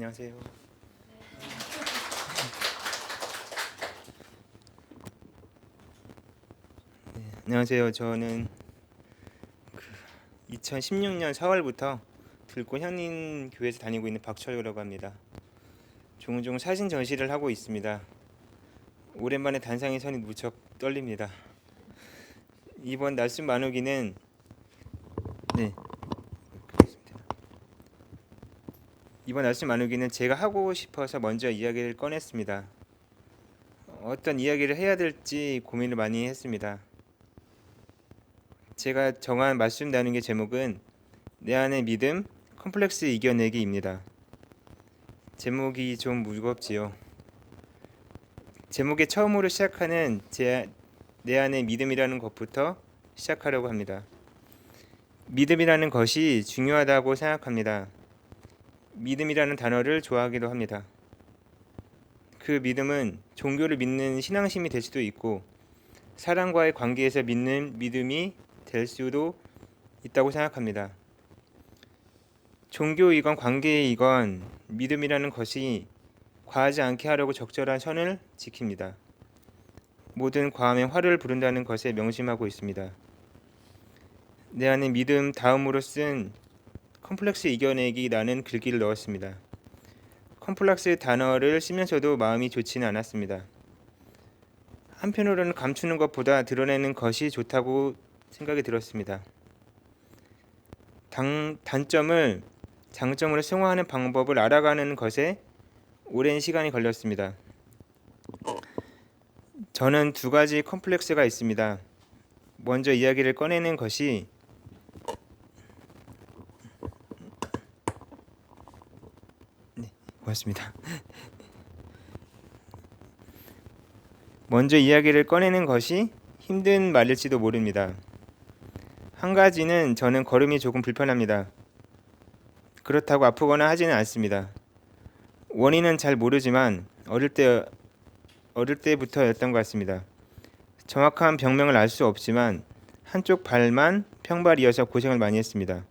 안녕하세요. 네, 안녕하세요. 저는 그 2016년 4월부터 들고 향림 교회에서 다니고 있는 박철규라고 합니다. 종종 사진 전시를 하고 있습니다. 오랜만에 단상의 선이 무척 떨립니다. 이번 날씨 나누기는 네. 그렇습니다. 이번 날씨 나누기는 제가 하고 싶어서 먼저 이야기를 꺼냈습니다. 어떤 이야기를 해야 될지 고민을 많이 했습니다. 제가 정한 말씀 나누기 제목은 내 안의 믿음, 컴플렉스 이겨내기입니다. 제목이 좀 무겁지요. 제목의 처음으로 시작하는 제, 내 안의 믿음이라는 것부터 시작하려고 합니다. 믿음이라는 것이 중요하다고 생각합니다. 믿음이라는 단어를 좋아하기도 합니다. 그 믿음은 종교를 믿는 신앙심이 될 수도 있고 사람과의 관계에서 믿는 믿음이 될 수도 있다고 생각합니다. 종교이건 관계이건 믿음이라는 것이 과하지 않게 하려고 적절한 선을 지킵니다. 모든 과함에 화를 부른다는 것에 명심하고 있습니다. 내 안에 믿음 다음으로 쓴 컴플렉스 이겨내기 라는 글귀를 넣었습니다. 컴플렉스 단어를 쓰면서도 마음이 좋지는 않았습니다. 한편으로는 감추는 것보다 드러내는 것이 좋다고 생각이 들었습니다. 당, 단점을 장점으로 승화하는 방법을 알아가는 것에 오랜 시간이 걸렸습니다. 저는 두 가지 컴플렉스가 있습니다. 먼저 이야기를 꺼내는 것이 네, 고맙습니다. 먼저 이야기를 꺼내는 것이 힘든 말일지도 모릅니다. 한 가지는 저는 걸음이 조금 불편합니다. 그렇다고 아프거나 하지는 않습니다. 원인은 잘 모르지만 어릴 때 어릴 때부터였던 것 같습니다. 정확한 병명을 알 수 없지만 한쪽 발만 평발이어서 고생을 많이 했습니다.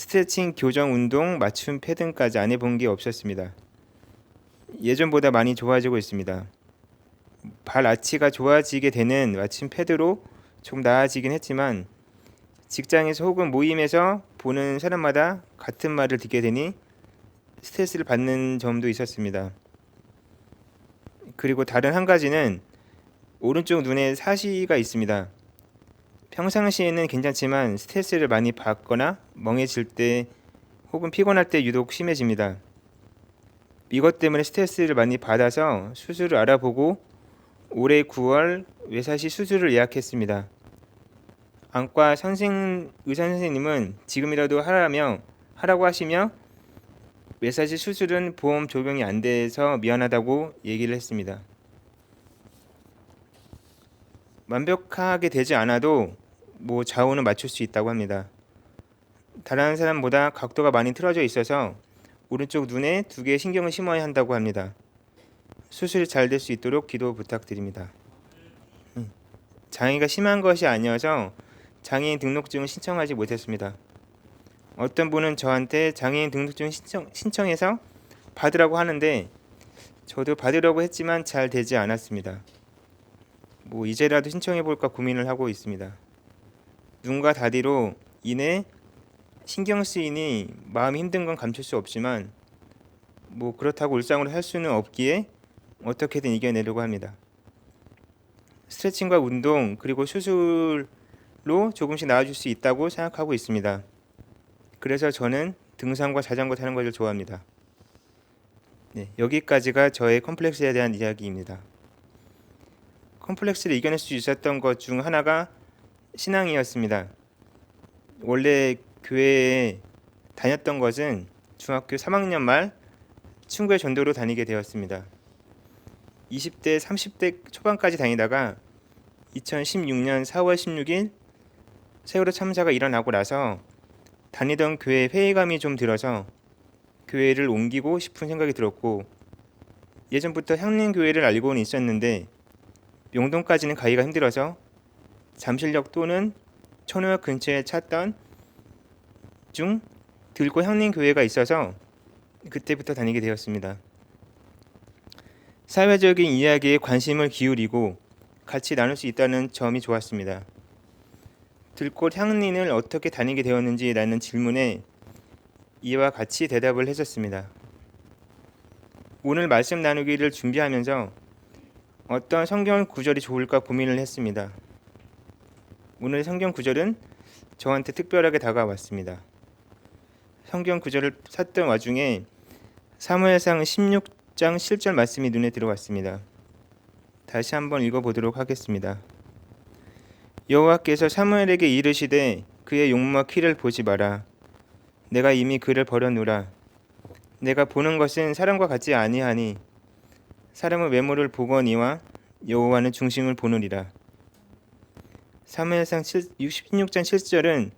스트레칭, 교정, 운동, 맞춤 패 등까지 안 해본 게 없었습니다. 예전보다 많이 좋아지고 있습니다. 발 아치가 좋아지게 되는 맞춤 패드로 조금 나아지긴 했지만 직장에서 혹은 모임에서 보는 사람마다 같은 말을 듣게 되니 스트레스를 받는 점도 있었습니다. 그리고 다른 한 가지는 오른쪽 눈에 사시가 있습니다. 평상시에는 괜찮지만 스트레스를 많이 받거나 멍해질 때 혹은 피곤할 때 유독 심해집니다. 이것 때문에 스트레스를 많이 받아서 수술을 알아보고 올해 9월 외사시 수술을 예약했습니다. 안과 선생 의사 선생님은 지금이라도 하라며 하라고 하시며 외사시 수술은 보험 적용이 안 돼서 미안하다고 얘기를 했습니다. 완벽하게 되지 않아도 뭐 좌우는 맞출 수 있다고 합니다. 다른 사람보다 각도가 많이 틀어져 있어서 오른쪽 눈에 두 개의 신경을 심어야 한다고 합니다. 수술이 잘될 수 있도록 기도 부탁드립니다. 음, 장애가 심한 것이 아니어서 장애인 등록증을 신청하지 못했습니다. 어떤 분은 저한테 장애인 등록증 신청, 신청해서 받으라고 하는데 저도 받으려고 했지만 잘 되지 않았습니다. 뭐 이제라도 신청해 볼까 고민을 하고 있습니다. 눈과 다리로 인해 신경 쓰이니 마음이 힘든 건 감출 수 없지만 뭐 그렇다고 일상으로 할 수는 없기에 어떻게든 이겨내려고 합니다. 스트레칭과 운동 그리고 수술로 조금씩 나아질 수 있다고 생각하고 있습니다. 그래서 저는 등산과 자전거 타는 것을 좋아합니다. 네, 여기까지가 저의 컴플렉스에 대한 이야기입니다. 컴플렉스를 이겨낼 수 있었던 것 중 하나가 신앙이었습니다. 원래 교회에 다녔던 것은 중학교 3학년 말 친구의 전도로 다니게 되었습니다. 20대, 30대 초반까지 다니다가 2016년 4월 16일 세월호 참사가 일어나고 나서 다니던 교회 회의감이 좀 들어서 교회를 옮기고 싶은 생각이 들었고 예전부터 향림 교회를 알고는 있었는데 명동까지는 가기가 힘들어서 잠실역 또는 천호역 근처에 찾던 중 들고 향림교회가 있어서 그때부터 다니게 되었습니다. 사회적인 이야기에 관심을 기울이고 같이 나눌 수 있다는 점이 좋았습니다. 들꽃 향린을 어떻게 다니게 되었는지라는 질문에 이와 같이 대답을 했었습니다. 오늘 말씀 나누기를 준비하면서 어떤 성경 구절이 좋을까 고민을 했습니다. 오늘 성경 구절은 저한테 특별하게 다가왔습니다. 성경 구절을 찾던 와중에 사무엘상 16장 7절 말씀이 눈에 들어왔습니다. 다시 한번 읽어보도록 하겠습니다. 여호와께서 사무엘에게 이르시되 그의 용모와 키를 보지 마라. 내가 이미 그를 버려놓으라. 내가 보는 것은 사람과 같지 아니하니 사람은 외모를 보거니와 여호와는 중심을 보느니라. 사무엘상 16장 7절은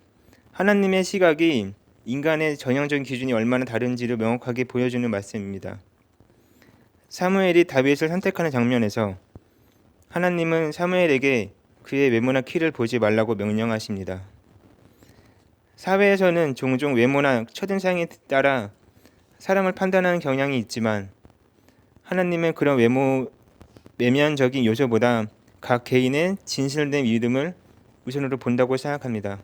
하나님의 시각이 인간의 전형적인 기준이 얼마나 다른지를 명확하게 보여주는 말씀입니다. 사무엘이 다윗을 선택하는 장면에서 하나님은 사무엘에게 그의 외모나 키를 보지 말라고 명령하십니다. 사회에서는 종종 외모나 첫인상에 따라 사람을 판단하는 경향이 있지만 하나님은 그런 외모 외면적인 요소보다 각 개인의 진실된 믿음을 우선으로 본다고 생각합니다.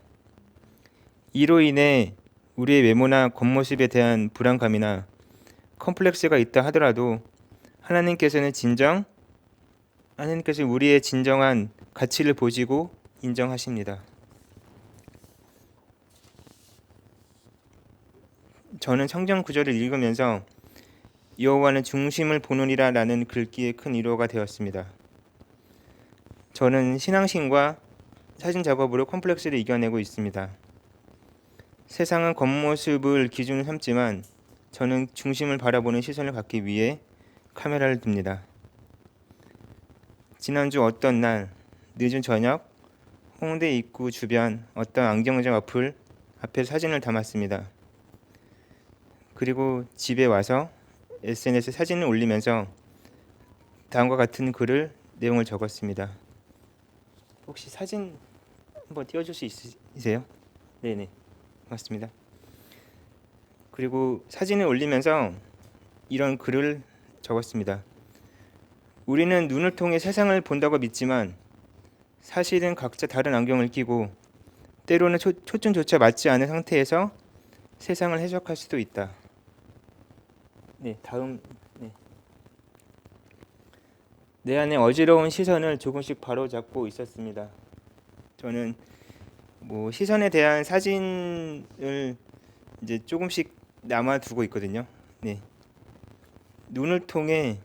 이로 인해 우리의 외모나 겉모습에 대한 불안감이나 컴플렉스가 있다 하더라도 하나님께서는 진정 하나님께서 우리의 진정한 가치를 보시고 인정하십니다. 저는 성경 구절을 읽으면서 여호와는 중심을 보느니라라는 글귀에 큰 위로가 되었습니다. 저는 신앙심과 사진 작업으로 컴플렉스를 이겨내고 있습니다. 세상은 겉모습을 기준으로 삼지만 저는 중심을 바라보는 시선을 갖기 위해 카메라를 듭니다. 지난주 어떤 날 늦은 저녁 홍대 입구 주변 어떤 안경점 앞을 앞에 사진을 담았습니다. 그리고 집에 와서 SNS에 사진을 올리면서 다음과 같은 글을 내용을 적었습니다. 혹시 사진 한번 띄워줄 수 있으세요? 네네 고맙습니다. 그리고 사진을 올리면서 이런 글을 적었습니다. 우리는 눈을 통해 세상을 본다고 믿지만 사실은 각자 다른 안경을 끼고 때로는 초, 초점조차 맞지 않은 상태에서 세상을 해석할 수도 있다. 네, 다음 네. 내 안에 어지러운 시선을 조금씩 바로잡고 있었습니다. 저는 뭐 시선에 대한 사진을 이제 조금씩 남아 두고 있거든요. 네. 눈을 통해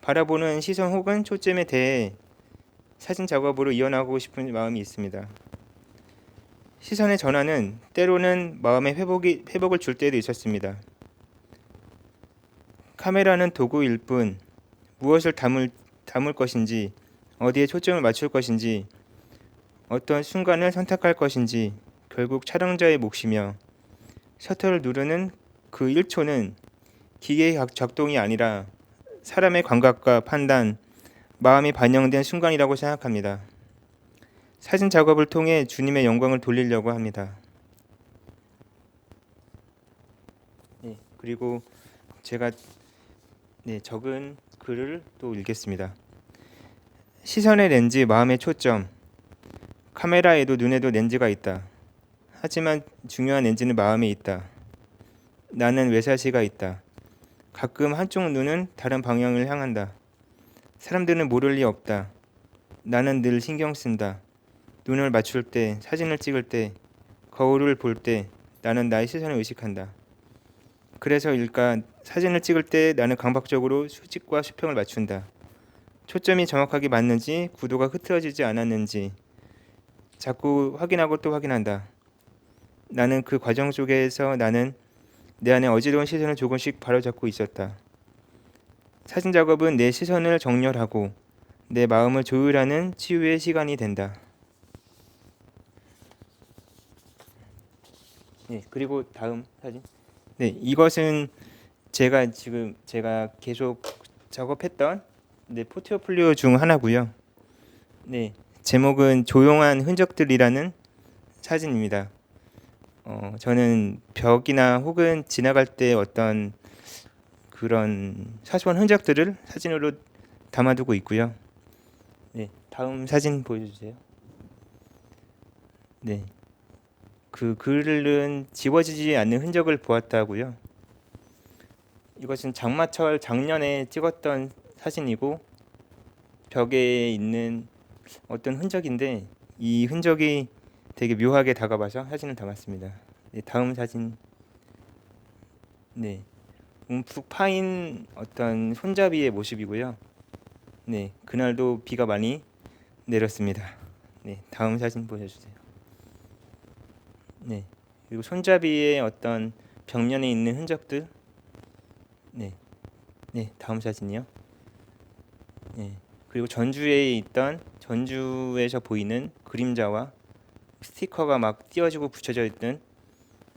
바라보는 시선 혹은 초점에 대해 사진 작업으로 이어나가고 싶은 마음이 있습니다. 시선의 전환은 때로는 마음의 회복이, 회복을 줄 때도 있었습니다. 카메라는 도구일 뿐 무엇을 담을, 담을 것인지 어디에 초점을 맞출 것인지 어떤 순간을 선택할 것인지 결국 촬영자의 몫이며 셔터를 누르는 그 1초는 기계의 작동이 아니라 사람의 감각과 판단, 마음이 반영된 순간이라고 생각합니다. 사진 작업을 통해 주님의 영광을 돌리려고 합니다. 네, 그리고 제가 네, 적은 글을 또 읽겠습니다. 시선의 렌즈, 마음의 초점. 카메라에도 눈에도 렌즈가 있다. 하지만 중요한 렌즈는 마음에 있다. 나는 외사시가 있다. 가끔 한쪽 눈은 다른 방향을 향한다. 사람들은 모를 리 없다. 나는 늘 신경 쓴다. 눈을 맞출 때, 사진을 찍을 때, 거울을 볼 때 나는 나의 시선을 의식한다. 그래서일까 사진을 찍을 때 나는 강박적으로 수직과 수평을 맞춘다. 초점이 정확하게 맞는지 구도가 흐트러지지 않았는지 자꾸 확인하고 또 확인한다. 나는 그 과정 속에서 나는 내 안에 어지러운 시선을 조금씩 바로잡고 있었다. 사진 작업은 내 시선을 정렬하고 내 마음을 조율하는 치유의 시간이 된다. 네, 그리고 다음 사진. 네, 이것은 제가 지금 제가 계속 작업했던 네, 포트폴리오 중 하나고요. 네, 제목은 조용한 흔적들이라는 사진입니다. 어, 저는 벽이나 혹은 지나갈 때 어떤 그런 사소한 흔적들을 사진으로 담아두고 있고요. 네, 다음 사진 보여주세요. 네, 그 글은 지워지지 않는 흔적을 보았다고요. 이것은 장마철 작년에 찍었던 사진이고 벽에 있는 어떤 흔적인데 이 흔적이 되게 묘하게 다가와서 사진을 담았습니다. 네, 다음 사진. 네, 움푹 파인 어떤 손잡이의 모습이고요. 네, 그날도 비가 많이 내렸습니다. 네, 다음 사진 보여주세요. 네, 그리고 손잡이의 어떤 벽면에 있는 흔적들. 네, 네, 다음 사진이요. 네, 그리고 전주에 있던 전주에서 보이는 그림자와 스티커가 막 띄워지고 붙여져 있던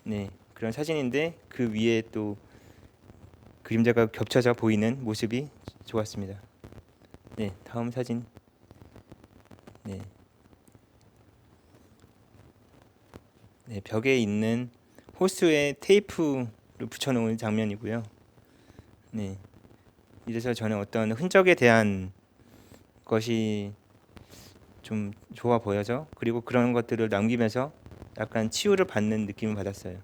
네, 그런 사진인데 그 위에 또 그림자가 겹쳐져 보이는 모습이 좋았습니다. 네, 다음 사진. 네. 네, 벽에 있는 호스에 테이프를 붙여놓은 장면이고요. 네, 이래서 저는 어떤 흔적에 대한 것이 좀 좋아 보여서 그리고 그런 것들을 남기면서 약간 치유를 받는 느낌을 받았어요.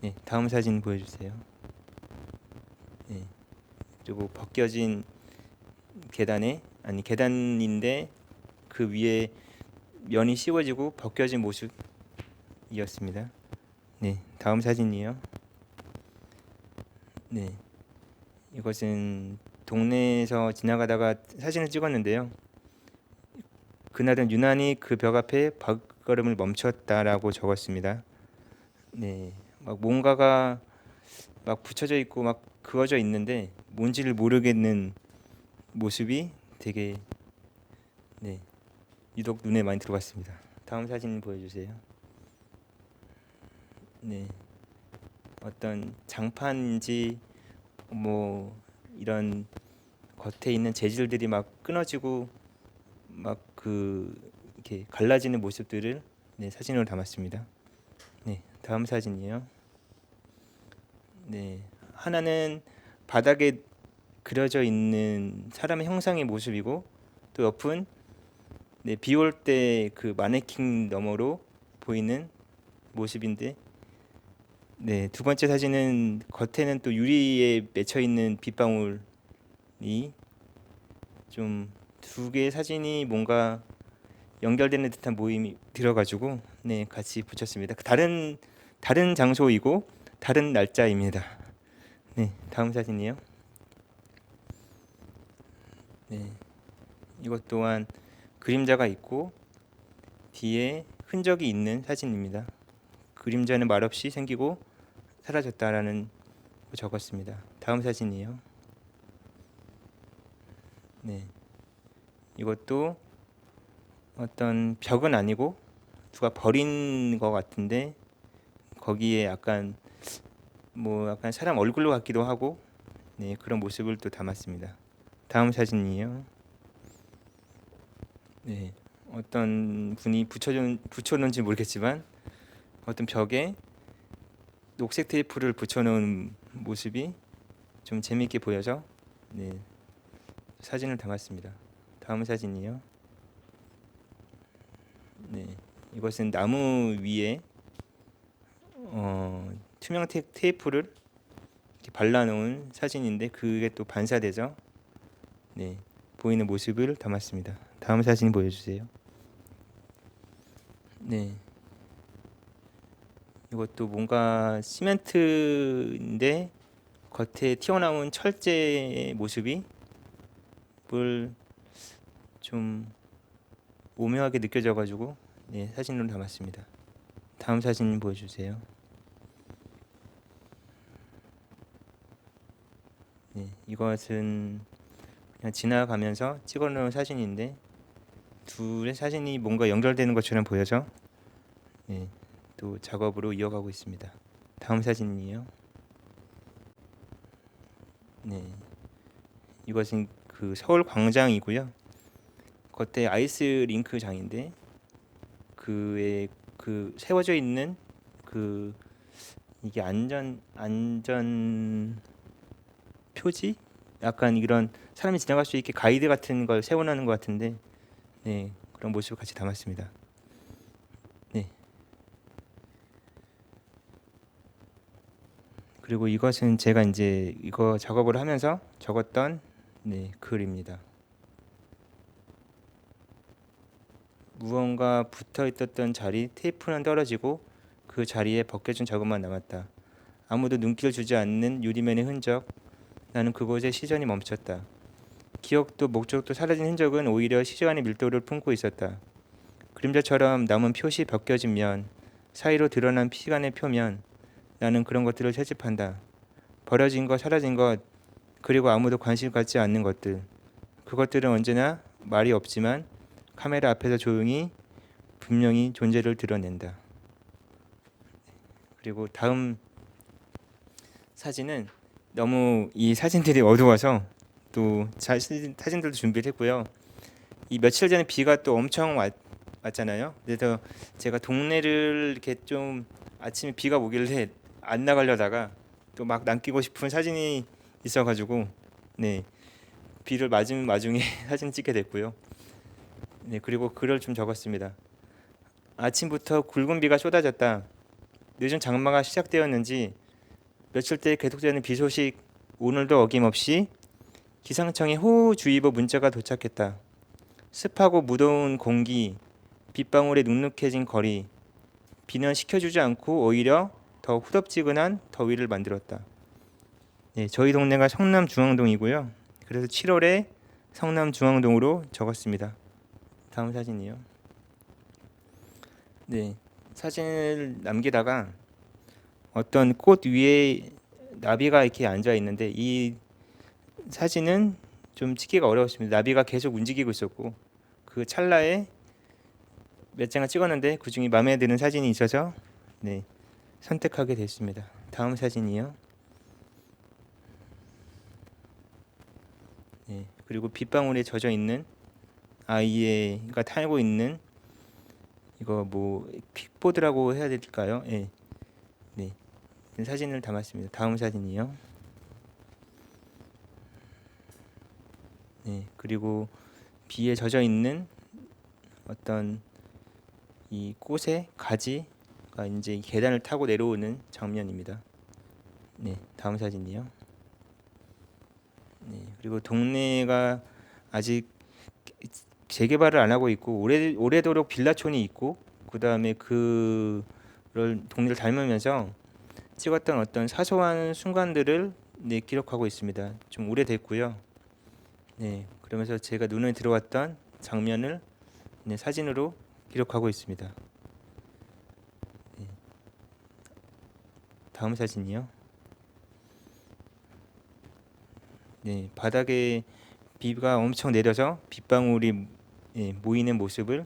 네, 다음 사진 보여주세요. 네, 그리고 벗겨진 계단에 아니 계단인데 그 위에 면이 씌워지고 벗겨진 모습이었습니다. 네, 다음 사진이요. 네, 이것은 동네에서 지나가다가 사진을 찍었는데요. 그날은 유난히 그 벽 앞에 발걸음을 멈췄다라고 적었습니다. 네, 막 뭔가가 막 붙여져 있고 막 그어져 있는데 뭔지를 모르겠는 모습이 되게 네 유독 눈에 많이 들어갔습니다. 다음 사진 보여주세요. 네, 어떤 장판인지 뭐 이런 겉에 있는 재질들이 막 끊어지고 막 그 이렇게 갈라지는 모습들을 네, 사진으로 담았습니다. 네, 다음 사진이요. 네, 하나는 바닥에 그려져 있는 사람의 형상의 모습이고 또 옆은 네, 비올 때 그 마네킹 너머로 보이는 모습인데 네, 두 번째 사진은 겉에는 또 유리에 맺혀 있는 빗방울이 좀 두 개의 사진이 뭔가 연결되는 듯한 모임이 들어가지고 네, 같이 붙였습니다. 다른 다른 장소이고 다른 날짜입니다. 네, 다음 사진이요. 네, 이것 또한 그림자가 있고 뒤에 흔적이 있는 사진입니다. 그림자는 말없이 생기고 사라졌다라는 거 적었습니다. 다음 사진이요. 네, 이것도 어떤 벽은 아니고 누가 버린 것 같은데 거기에 약간 뭐 약간 사람 얼굴로 같기도 하고 네 그런 모습을 또 담았습니다. 다음 사진이요. 네 어떤 분이 붙여준 붙여놓은지 모르겠지만 어떤 벽에 녹색 테이프를 붙여놓은 모습이 좀 재미있게 보여서 네 사진을 담았습니다. 다음 사진이요. 네, 이것은 나무 위에 어, 투명 테, 테이프를 발라놓은 사진인데 그게 또 반사돼서 네, 보이는 모습을 담았습니다. 다음 사진 보여주세요. 네, 이것도 뭔가 시멘트인데 겉에 튀어나온 철제 모습이 뭘 좀 오묘하게 느껴져가지고 네, 사진으로 담았습니다. 다음 사진 보여주세요. 네, 이것은 그냥 지나가면서 찍어놓은 사진인데 둘의 사진이 뭔가 연결되는 것처럼 보여서 네, 또 작업으로 이어가고 있습니다. 다음 사진이요. 네, 이것은 그 서울 광장이고요. 겉에 아이스 링크장인데 그에 그 세워져 있는 그 이게 안전 안전 표지 약간 이런 사람이 지나갈 수 있게 가이드 같은 걸 세워놓는 것 같은데 네 그런 모습을 같이 담았습니다. 네 그리고 이것은 제가 이제 이거 작업을 하면서 적었던 네 글입니다. 무언가 붙어 있었던 자리 테이프는 떨어지고 그 자리에 벗겨진 자국만 남았다. 아무도 눈길을 주지 않는 유리면의 흔적. 나는 그곳에 시선이 멈췄다. 기억도 목적도 사라진 흔적은 오히려 시간의 밀도를 품고 있었다. 그림자처럼 남은 표시 벗겨진 면, 사이로 드러난 시간의 표면. 나는 그런 것들을 채집한다. 버려진 것, 사라진 것, 그리고 아무도 관심 갖지 않는 것들. 그것들은 언제나 말이 없지만 카메라 앞에서 조용히 분명히 존재를 드러낸다. 그리고 다음 사진은 너무 이 사진들이 어두워서 또 사진, 사진들도 준비를 했고요. 이 며칠 전에 비가 또 엄청 왔, 왔잖아요. 그래서 제가 동네를 이렇게 좀 아침에 비가 오길래 안 나가려다가 또 막 남기고 싶은 사진이 있어가지고 네 비를 맞은 와중에 사진 찍게 됐고요. 네 그리고 글을 좀 적었습니다. 아침부터 굵은 비가 쏟아졌다. 늦은 장마가 시작되었는지 며칠째 계속되는 비 소식 오늘도 어김없이 기상청의 호우주의보 문자가 도착했다. 습하고 무더운 공기, 빗방울에 눅눅해진 거리, 비는 식혀주지 않고 오히려 더 후덥지근한 더위를 만들었다. 네, 저희 동네가 성남 중앙동이고요. 그래서 7월에 성남 중앙동으로 적었습니다. 다음 사진이요. 네, 사진을 남기다가 어떤 꽃 위에 나비가 이렇게 앉아 있는데 이 사진은 좀 찍기가 어려웠습니다. 나비가 계속 움직이고 있었고 그 찰나에 몇 장을 찍었는데 그 중에 마음에 드는 사진이 있어서 네 선택하게 됐습니다. 다음 사진이요. 네 그리고 빗방울에 젖어 있는 아이가 타고 있는 이거 뭐 킥보드라고 해야 될까요? 예. 네. 사진을 담았습니다. 다음 사진이요. 네. 그리고 비에 젖어 있는 어떤 이 꽃의 가지가 이제 계단을 타고 내려오는 장면입니다. 네. 다음 사진이요. 네. 그리고 동네가 아직 재개발을 안 하고 있고 오래 오래도록 빌라촌이 있고 그 다음에 그를 동네를 닮으면서 찍었던 어떤 사소한 순간들을 네, 기록하고 있습니다. 좀 오래됐고요. 네, 그러면서 제가 눈에 들어왔던 장면을 네, 사진으로 기록하고 있습니다. 네. 다음 사진이요. 네, 바닥에 비가 엄청 내려서 빗방울이 예, 모이는 모습을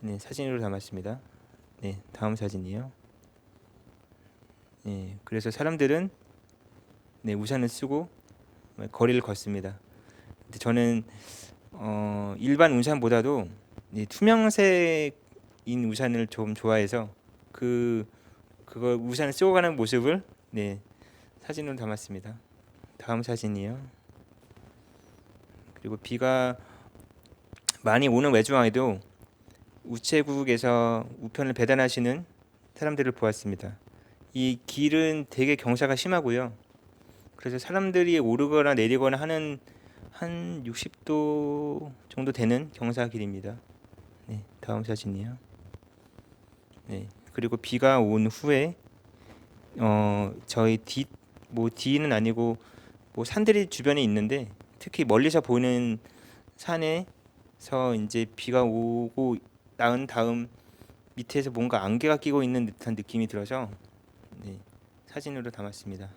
네, 사진으로 담았습니다. 네, 다음 사진이요. 네, 그래서 사람들은 네, 우산을 쓰고 거리를 걷습니다. 근데 저는 어, 일반 우산보다도 네, 투명색인 우산을 좀 좋아해서 그 그거 우산을 쓰고 가는 모습을 네, 사진으로 담았습니다. 다음 사진이요. 그리고 비가 많이 오는 외주왕에도 우체국에서 우편을 배달하시는 사람들을 보았습니다. 이 길은 되게 경사가 심하고요. 그래서 사람들이 오르거나 내리거나 하는 한 60도 정도 되는 경사 길입니다. 네, 다음 사진이요. 네, 그리고 비가 온 후에 어 저희 뒤뭐 뒤는 아니고 뭐 산들이 주변에 있는데 특히 멀리서 보이는 산에 서 이제 비가 오고 나은 다음 밑에서 뭔가 안개가 끼고 있는 듯한 느낌이 들어서 네, 사진으로 담았습니다.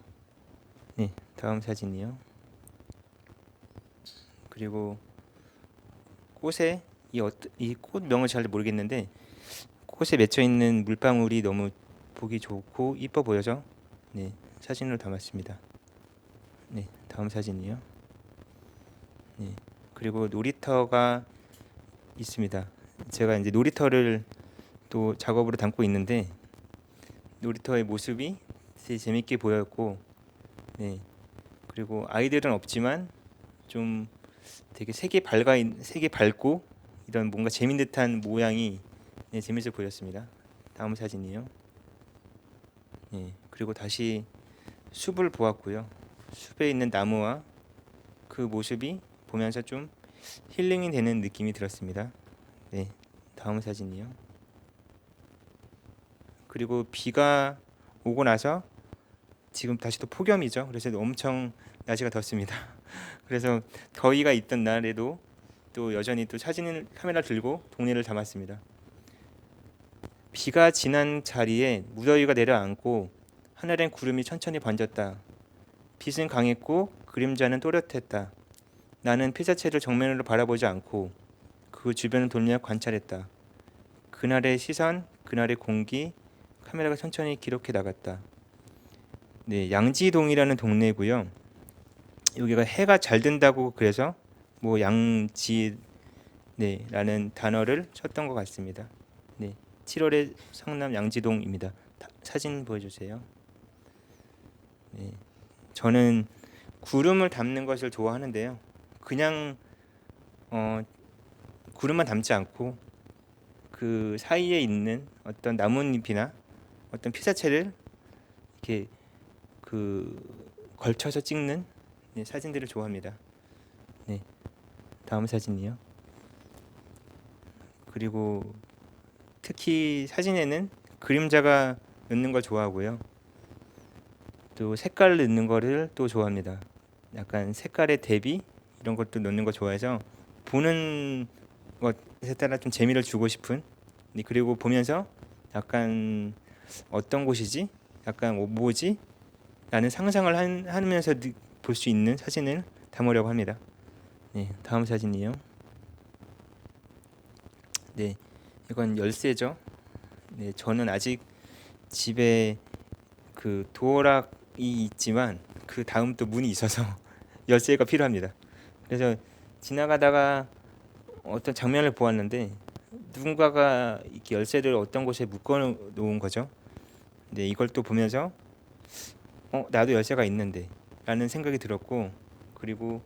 네, 다음 사진이요. 그리고 꽃에 이 꽃 명을 잘 모르겠는데 꽃에 맺혀 있는 물방울이 너무 보기 좋고 이뻐 보여서 네, 사진으로 담았습니다. 네, 다음 사진이요. 네. 그리고 놀이터가 있습니다. 제가 이제 놀이터를 또 작업으로 담고 있는데 놀이터의 모습이 되게 재밌게 보였고, 네 그리고 아이들은 없지만 좀 되게 색이 밝아 있- 색이 밝고 이런 뭔가 재밌는 듯한 모양이 네, 재밌어 보였습니다. 다음 사진이요. 네 그리고 다시 숲을 보았고요. 숲에 있는 나무와 그 모습이 보면서 좀 힐링이 되는 느낌이 들었습니다. 네, 다음 사진이요. 그리고 비가 오고 나서 지금 다시 또 폭염이죠. 그래서 엄청 날씨가 덥습니다. 그래서 더위가 있던 날에도 또 여전히 또 사진을 카메라 들고 동네를 담았습니다. 비가 지난 자리에 무더위가 내려앉고 하늘엔 구름이 천천히 번졌다. 빛은 강했고 그림자는 또렷했다. 나는 피사체를 정면으로 바라보지 않고 그 주변을 돌며 관찰했다. 그날의 시선, 그날의 공기, 카메라가 천천히 기록해 나갔다. 네, 양지동이라는 동네고요. 여기가 해가 잘 든다고 그래서 뭐 양지 네라는 단어를 쳤던 것 같습니다. 네, 7월의 성남 양지동입니다. 다- 사진 보여주세요. 네, 저는 구름을 담는 것을 좋아하는데요. 그냥 어, 구름만 담지 않고 그 사이에 있는 어떤 나뭇잎이나 어떤 피사체를 이렇게 그 걸쳐서 찍는 네, 사진들을 좋아합니다. 네, 다음 사진이요. 그리고 특히 사진에는 그림자가 넣는 걸 좋아하고요. 또 색깔을 넣는 거를 또 좋아합니다. 약간 색깔의 대비 이런 것도 넣는 거 좋아해서 보는 것에 따라 좀 재미를 주고 싶은 네, 그리고 보면서 약간 어떤 곳이지? 약간 어, 뭐지? 라는 상상을 한, 하면서 볼 수 있는 사진을 담으려고 합니다. 네, 다음 사진이요. 네, 이건 열쇠죠. 네, 저는 아직 집에 그 도어락이 있지만 그 다음 또 문이 있어서 열쇠가 필요합니다. 그래서 지나가다가 어떤 장면을 보았는데 누군가가 이렇게 열쇠를 어떤 곳에 묶어 놓은 거죠. 네, 이걸 또 보면서 어, 나도 열쇠가 있는데 라는 생각이 들었고 그리고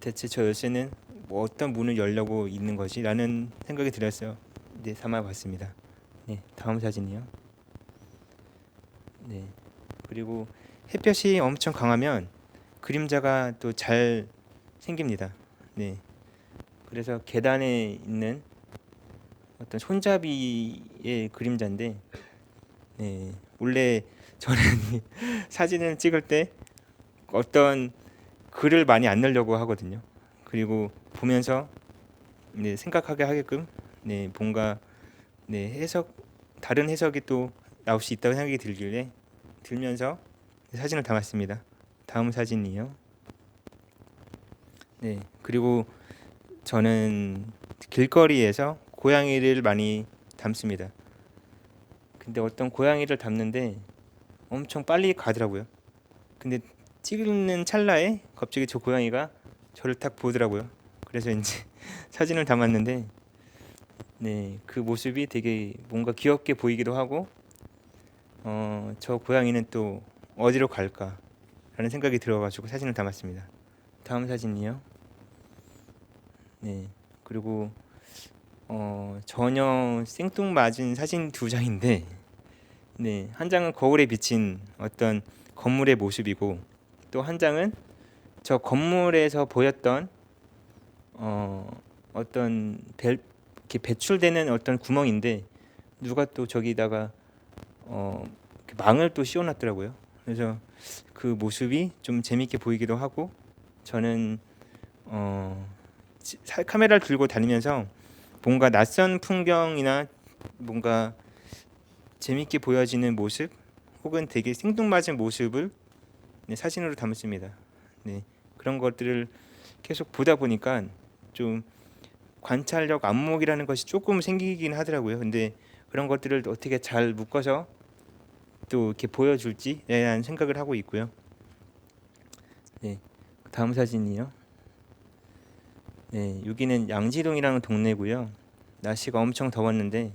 대체 저 열쇠는 뭐 어떤 문을 열려고 있는 거지? 라는 생각이 들었어요. 네, 삼아 봤습니다. 네, 다음 사진이요. 네. 그리고 햇볕이 엄청 강하면 그림자가 또 잘 생깁니다. 네. 그래서 계단에 있는 어떤 손잡이의 그림자인데 네. 원래 저는 이 사진을 찍을 때 어떤 글을 많이 안 넣으려고 하거든요. 그리고 보면서 네, 생각하게 하게끔 네, 뭔가 네, 해석 다른 해석이 또 나올 수 있다고 생각이 들길래 들면서 사진을 담았습니다. 다음 사진이요. 네, 그리고 저는 길거리에서 고양이를 많이 담습니다. 근데 어떤 고양이를 담는데 엄청 빨리 가더라고요. 근데 찍는 찰나에 갑자기 저 고양이가 저를 딱 보더라고요. 그래서 이제 사진을 담았는데 네, 그 모습이 되게 뭔가 귀엽게 보이기도 하고 어, 저 고양이는 또 어디로 갈까 라는 생각이 들어가지고 사진을 담았습니다. 다음 사진이요. 네, 그리고 어, 전혀 생뚱맞은 사진 두 장인데 네, 한 장은 거울에 비친 어떤 건물의 모습이고 또 한 장은 저 건물에서 보였던 어, 어떤 배, 이렇게 배출되는 어떤 구멍인데 누가 또 저기다가 어, 망을 또 씌워놨더라고요. 그래서 그 모습이 좀 재밌게 보이기도 하고 저는 어, 카메라를 들고 다니면서 뭔가 낯선 풍경이나 뭔가 재밌게 보여지는 모습 혹은 되게 생뚱맞은 모습을 네, 사진으로 담았습니다. 네, 그런 것들을 계속 보다 보니까 좀 관찰력 안목이라는 것이 조금 생기긴 하더라고요. 근데 그런 것들을 어떻게 잘 묶어서 또 이렇게 보여줄지에 대한 생각을 하고 있고요. 네, 다음 사진이요. 네, 여기는 양지동이라는 동네고요. 날씨가 엄청 더웠는데,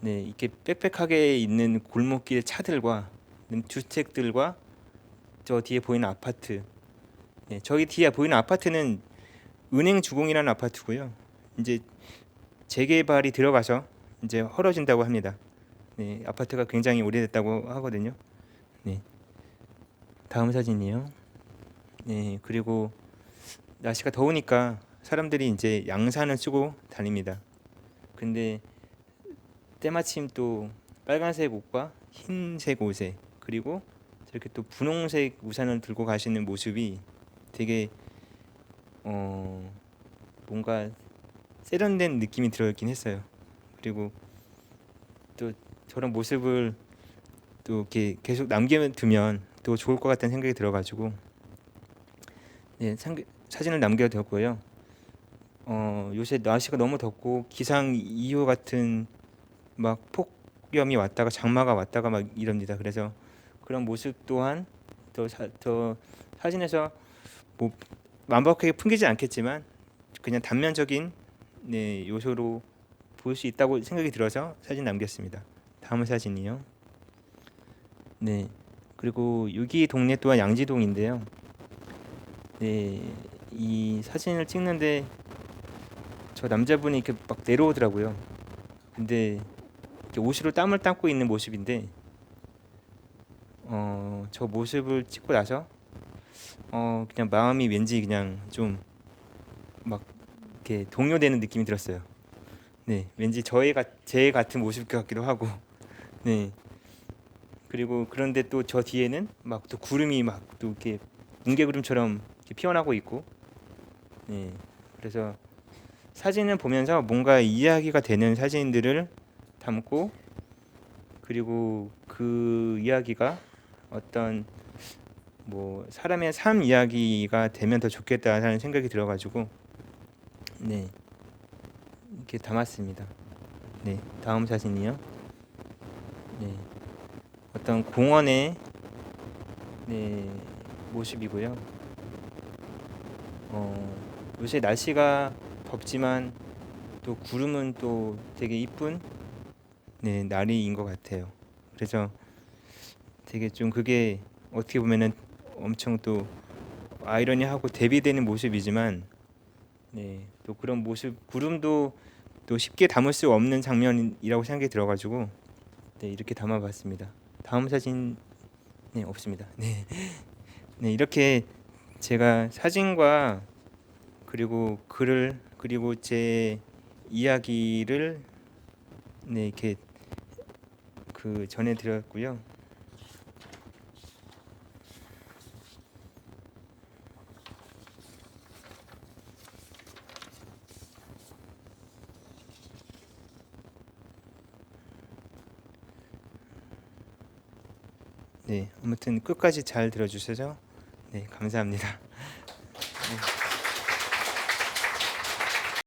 네, 이렇게 빽빽하게 있는 골목길 차들과 주택들과 저 뒤에 보이는 아파트. 네, 저기 뒤에 보이는 아파트는 은행 주공이라는 아파트고요. 이제 재개발이 들어가서 이제 헐어진다고 합니다. 네, 아파트가 굉장히 오래됐다고 하거든요. 네. 다음 사진이요. 네, 그리고 날씨가 더우니까 사람들이 이제 양산을 쓰고 다닙니다. 근데 때마침 또 빨간색 옷과 흰색 옷에 그리고 저렇게 또 분홍색 우산을 들고 가시는 모습이 되게 어 뭔가 세련된 느낌이 들어있긴 했어요. 그리고 또 저런 모습을 또 이렇게 계속 남겨두면 또 좋을 것 같다는 생각이 들어가지고 네, 상, 사진을 남겨뒀고요. 어, 요새 날씨가 너무 덥고 기상 2호 같은 막 폭염이 왔다가 장마가 왔다가 막 이럽니다. 그래서 그런 모습 또한 더, 사, 더 사진에서 뭐 완벽하게 풍기지 않겠지만 그냥 단면적인 네, 요소로 볼 수 있다고 생각이 들어서 사진 남겼습니다. 다음 사진이요. 네. 그리고 여기 동네 또한 양지동인데요. 네. 이 사진을 찍는데 저 남자분이 이렇게 막 내려오더라고요. 근데 옷으로 땀을 닦고 있는 모습인데 어, 저 모습을 찍고 나서 어, 그냥 마음이 왠지 그냥 좀 막 이렇게 동요되는 느낌이 들었어요. 네, 왠지 저의 가, 제 같은 모습 같기도 하고, 네. 그리고 그런데 또 저 뒤에는 막 또 구름이 막 또 이렇게 뭉게구름처럼 이렇게 피어나고 있고, 네. 그래서 사진을 보면서 뭔가 이야기가 되는 사진들을 담고, 그리고 그 이야기가 어떤 뭐 사람의 삶 이야기가 되면 더 좋겠다라는 생각이 들어가지고, 네. 이렇게 담았습니다. 네, 다음 사진이요. 네, 어떤 공원의 네 모습이고요. 어, 요새 날씨가 덥지만 또 구름은 또 되게 이쁜 네 날이인 것 같아요. 그래서 되게 좀 그게 어떻게 보면은 엄청 또 아이러니하고 대비되는 모습이지만 네, 또 그런 모습 구름도 또 쉽게 담을 수 없는 장면이라고 생각이 들어가지고 네, 이렇게 담아봤습니다. 다음 사진 네 없습니다. 네, 네 이렇게 제가 사진과 그리고 글을 그리고 제 이야기를 네 이렇게 그 전해드렸고요. 네, 아무튼 끝까지 잘 들어주셔서 네, 감사합니다.